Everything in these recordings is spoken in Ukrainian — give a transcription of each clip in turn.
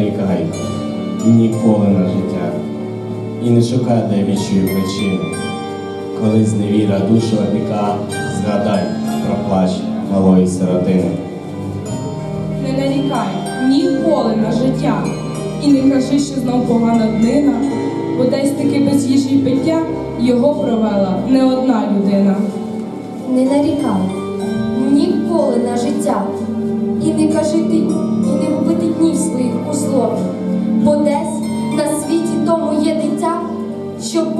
нарікай ніколи на життя і не шукай девічої причини. Коли зневіра душу опіка, згадай про плач малої сиротини. Не нарікай ніколи на життя. І не кажи, що знов погана днина, бо десь таки без їжі й пиття його провела не одна людина. Не нарікай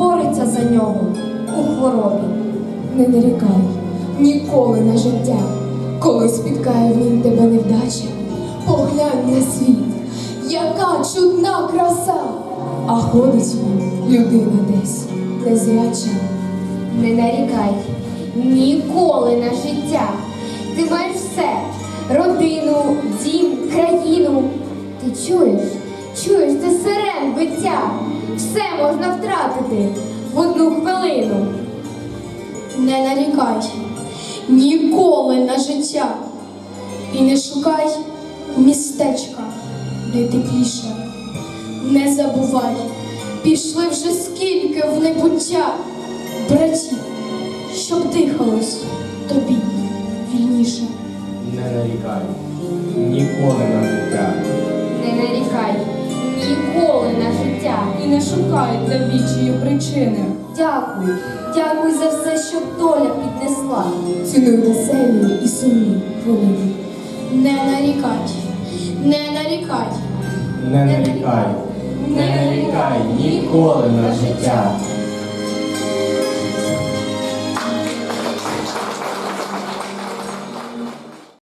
бореться за нього у хворобі. Не нарікай ніколи на життя, коли спіткає в нім тебе невдача. Поглянь на світ, яка чудна краса, а ходить він людина десь незряча. Не нарікай ніколи на життя. Втратити в одну хвилину. Не нарікай ніколи на життя і не шукай містечка, де тепліше. Не забувай, пішли вже скільки в небуття, братів, щоб дихалось тобі вільніше. Не нарікай ніколи на життя. Не шукають для вічої причини. Дякую, дякую за все, що доля піднесла. Ціною веселі і сумні вони. Не нарікай, не нарікай. Не нарікай, не нарікай ніколи на життя.